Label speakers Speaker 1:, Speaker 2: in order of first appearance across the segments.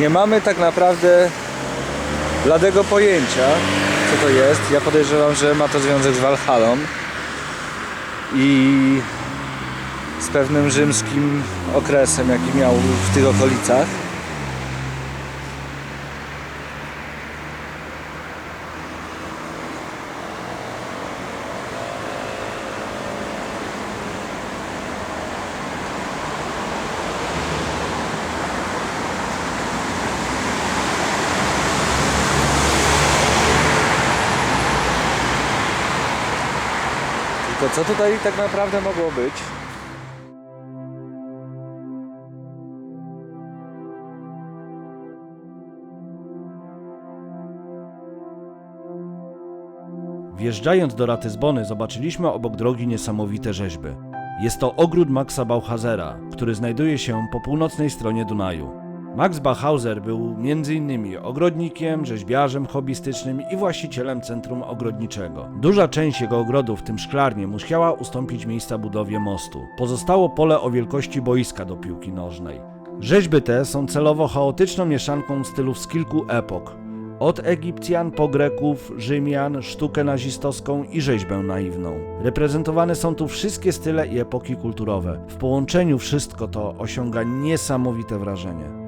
Speaker 1: nie mamy tak naprawdę bladego pojęcia, co to jest. Ja podejrzewam, że ma to związek z Walhalą i z pewnym rzymskim okresem, jaki miał w tych okolicach. Co tutaj tak naprawdę mogło być?
Speaker 2: Wjeżdżając do Ratyzbony zobaczyliśmy obok drogi niesamowite rzeźby. Jest to ogród Maxa Bauhausera, który znajduje się po północnej stronie Dunaju. Max Bauhauser był m.in. ogrodnikiem, rzeźbiarzem hobbystycznym i właścicielem centrum ogrodniczego. Duża część jego ogrodów, w tym szklarnie, musiała ustąpić miejsca budowie mostu. Pozostało pole o wielkości boiska do piłki nożnej. Rzeźby te są celowo chaotyczną mieszanką stylów z kilku epok, od Egipcjan po Greków, Rzymian, sztukę nazistowską i rzeźbę naiwną. Reprezentowane są tu wszystkie style i epoki kulturowe. W połączeniu wszystko to osiąga niesamowite wrażenie.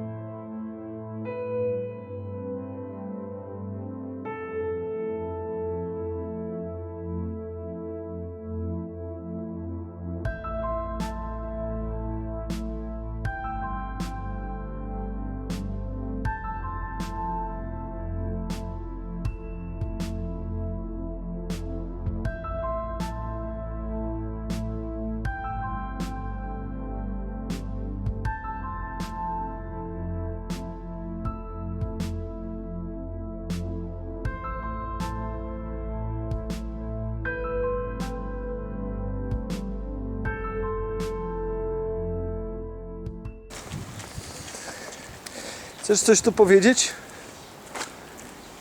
Speaker 1: Chcesz coś tu powiedzieć?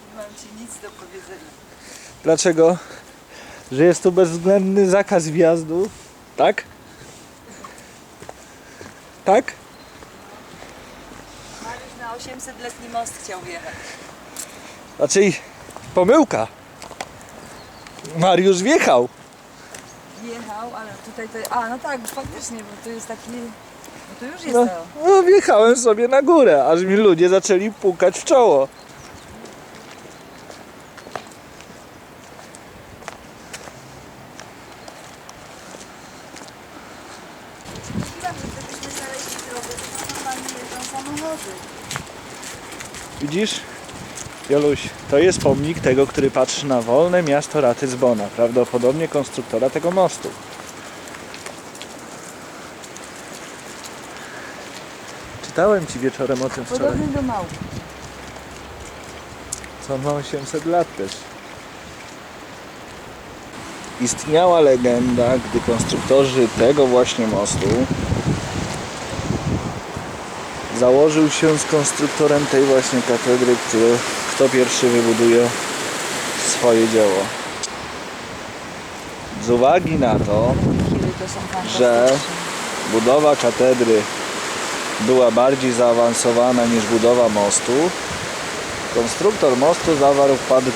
Speaker 3: Nie mam ci nic do powiedzenia.
Speaker 1: Dlaczego? Że jest tu bezwzględny zakaz wjazdu, tak? Tak?
Speaker 3: Mariusz na 800-letni most chciał wjechać.
Speaker 1: Znaczy, pomyłka. Mariusz wjechał.
Speaker 3: Wjechał, ale tutaj to... A, no tak, faktycznie, bo tu jest taki... Tu już jest
Speaker 1: No,
Speaker 3: to.
Speaker 1: no wjechałem sobie na górę, aż mi ludzie zaczęli pukać w czoło.
Speaker 3: To.
Speaker 1: Widzisz? Joluś, to jest pomnik tego, który patrzy na wolne miasto Ratyzbona, prawdopodobnie konstruktora tego mostu. Czytałem ci wieczorem o tym wczoraj.
Speaker 3: Podobny do małp.
Speaker 1: Co on ma 800 lat też. Istniała legenda, gdy konstruktorzy tego właśnie mostu założył się z konstruktorem tej właśnie katedry, który, kto pierwszy wybuduje swoje dzieło. Z uwagi na to. Że- budowa katedry była bardziej zaawansowana niż budowa mostu, konstruktor mostu zawarł pakt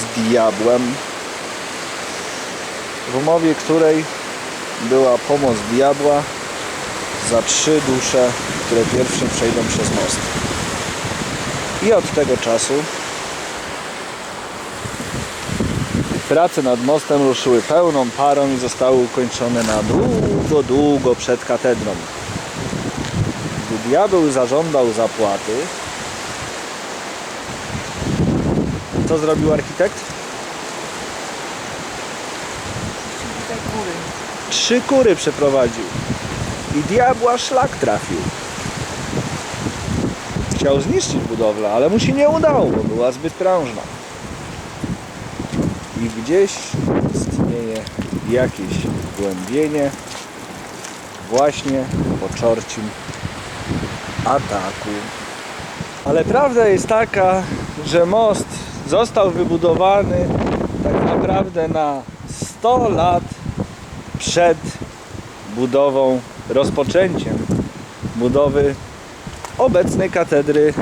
Speaker 1: z diabłem, w umowie której była pomoc diabła za trzy dusze, które pierwsze przejdą przez most. I od tego czasu prace nad mostem ruszyły pełną parą i zostały ukończone na długo, długo przed katedrą. Diabeł zażądał zapłaty, co zrobił architekt?
Speaker 3: Góry.
Speaker 1: Trzy kury przeprowadził i diabła szlak trafił. Chciał zniszczyć budowlę, ale mu się nie udało, bo była zbyt prężna. I gdzieś istnieje jakieś głębienie właśnie po czorcim ataku. Ale prawda jest taka, że most został wybudowany tak naprawdę na 100 lat przed budową, rozpoczęciem budowy obecnej katedry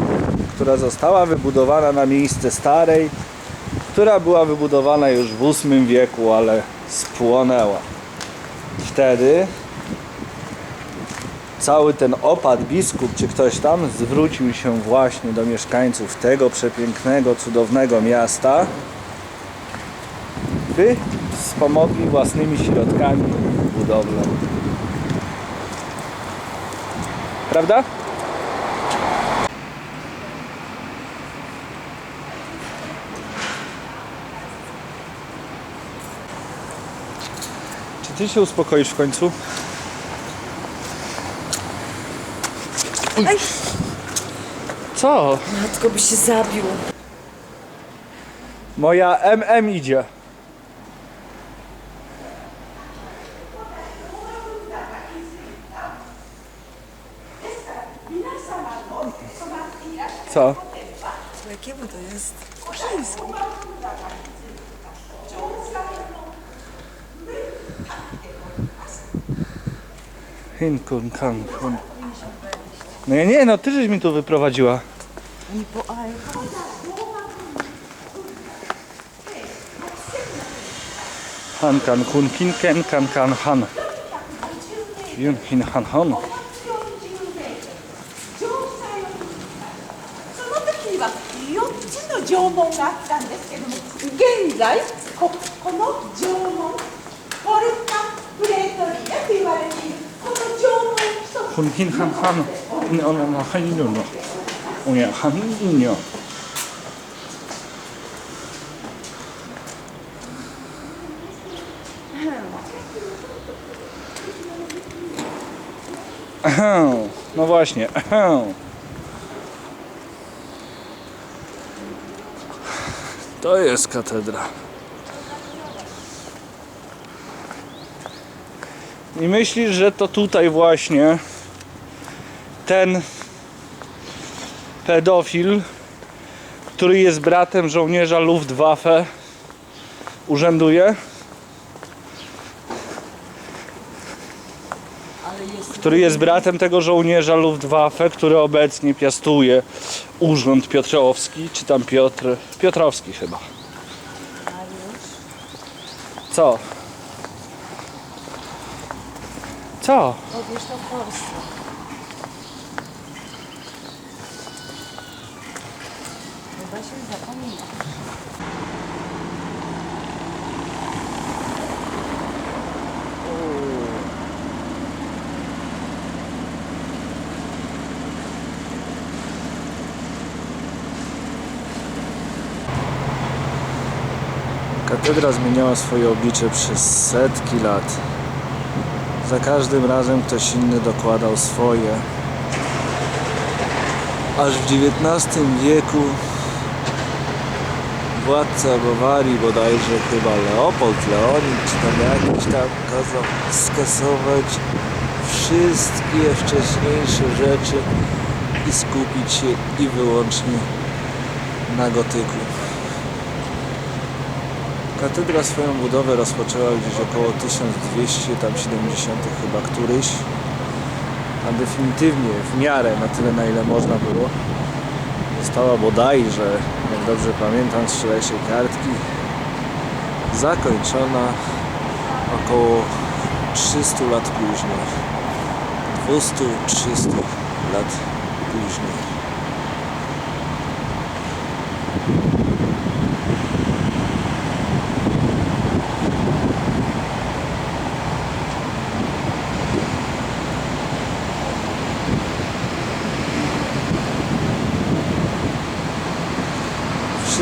Speaker 1: która została wybudowana na miejsce starej, która była wybudowana już w VIII wieku, ale spłonęła. Wtedy cały ten opad biskup czy ktoś tam zwrócił się właśnie do mieszkańców tego przepięknego, cudownego miasta, by wspomogli własnymi środkami budowlę. Prawda? Czy ty się uspokoisz w końcu?
Speaker 3: Ej,
Speaker 1: Co?
Speaker 3: matko by się zabił.
Speaker 1: Moja MM idzie. Co?
Speaker 3: Jakiemu to jest? Chińsku.
Speaker 1: Hin kun kan kun. No ja nie, no ty żeś mi tu wyprowadziła.
Speaker 3: Oni po ale
Speaker 1: Han kan kun kin ken kan kan han. Yun hin han han.
Speaker 4: その時には4つの縄文があったんですけども現在ここの縄文ポルカプレートリアと言われているこの縄文一つ
Speaker 1: Kun hin han han. No no no han no no. No. No właśnie. To jest katedra. I myślisz, że to tutaj właśnie ten pedofil, który jest bratem żołnierza Luftwaffe, urzęduje? Który jest bratem tego żołnierza Luftwaffe, który obecnie piastuje urząd Piotrowski, czy tam Piotr, Piotrowski chyba. Co? Co?
Speaker 3: Powiesz to w Polsce. Chyba się zapomina.
Speaker 1: Katedra zmieniała swoje oblicze przez setki lat. Za każdym razem ktoś inny dokładał swoje. Aż w XIX wieku władca Bawarii, bodajże chyba Leopold Leonid, czy tam jakiś tam kazał skasować wszystkie wcześniejsze rzeczy i skupić się i wyłącznie na gotyku. Katedra swoją budowę rozpoczęła gdzieś około 1270 chyba któryś, a definitywnie w miarę na tyle na ile można było została bodajże, dobrze pamiętam z wczorajszej kartki, zakończona około 300 lat później. 200-300 lat później.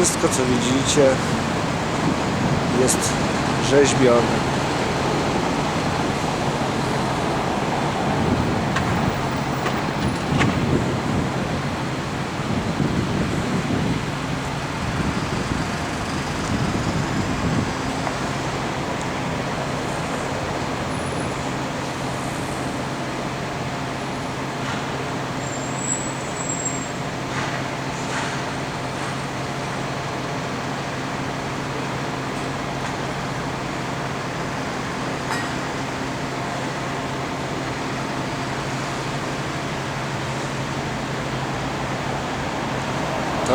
Speaker 1: Wszystko co widzicie jest rzeźbione.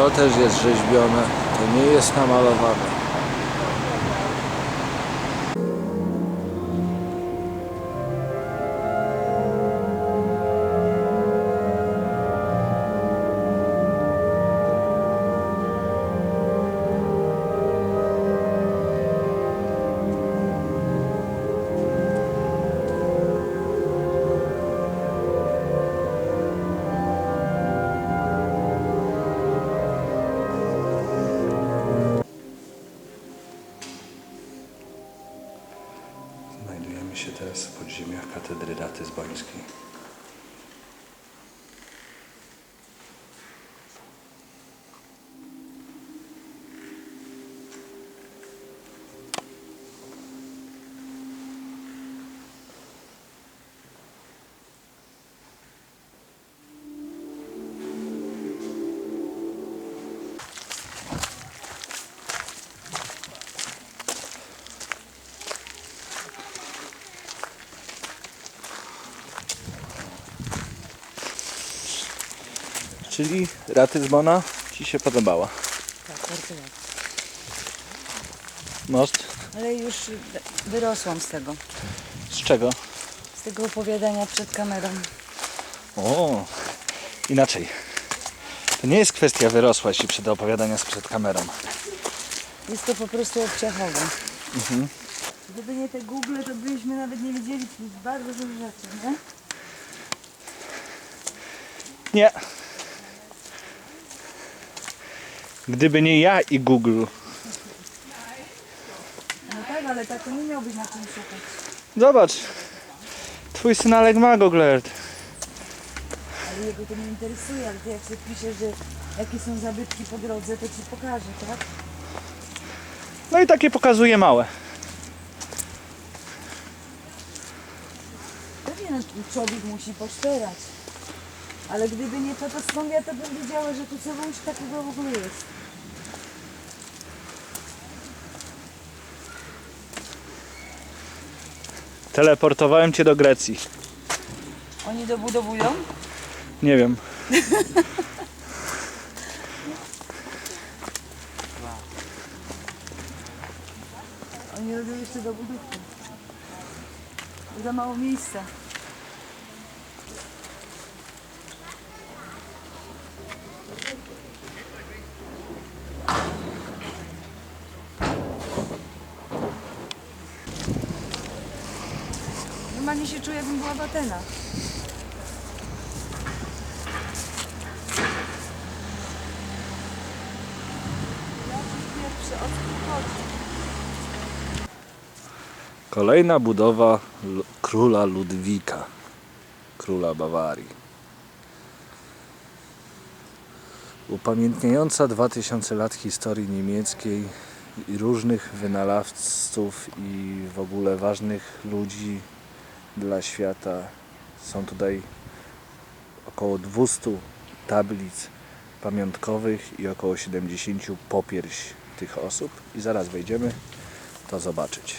Speaker 1: To też jest rzeźbione, to nie jest namalowane. Się teraz w podziemiach katedry ratyzbońskiej. Czyli ratyzbona Ci się podobała.
Speaker 3: Tak, bardzo ładnie.
Speaker 1: Most?
Speaker 3: Ale już wyrosłam z tego.
Speaker 1: Z czego?
Speaker 3: Z tego opowiadania przed kamerą.
Speaker 1: O, inaczej. To nie jest kwestia wyrosłaś i przed opowiadania przed kamerą.
Speaker 3: Jest to po prostu obciachowe. Gdyby nie te Google, to byśmy nawet nie wiedzieli bardzo dużo rzeczy, nie?
Speaker 1: Nie. Gdyby nie ja i Google.
Speaker 3: No tak, ale tak to nie miałbyś na czym szukać.
Speaker 1: Zobacz. Twój syn Alek ma Google Earth.
Speaker 3: Ale jego to nie interesuje, ale ty jak sobie piszesz, że jakie są zabytki po drodze, to ci pokażę, tak?
Speaker 1: No i takie pokazuje małe.
Speaker 3: Pewnie no, człowiek musi poszperać. Ale gdyby nie to, to skąd ja to bym wiedziała, że tu coś takiego w ogóle jest.
Speaker 1: Teleportowałem cię do Grecji.
Speaker 3: Oni dobudowują?
Speaker 1: Nie wiem.
Speaker 3: Oni robią jeszcze dobudówkę. Za mało miejsca. Normalnie się czuję, jakbym była w Atenach.
Speaker 1: Kolejna budowa króla Ludwika, króla Bawarii. Upamiętniająca 2000 lat historii niemieckiej i różnych wynalazców i w ogóle ważnych ludzi dla świata. Są tutaj około 200 tablic pamiątkowych i około 70 popierś tych osób i zaraz wejdziemy to zobaczyć.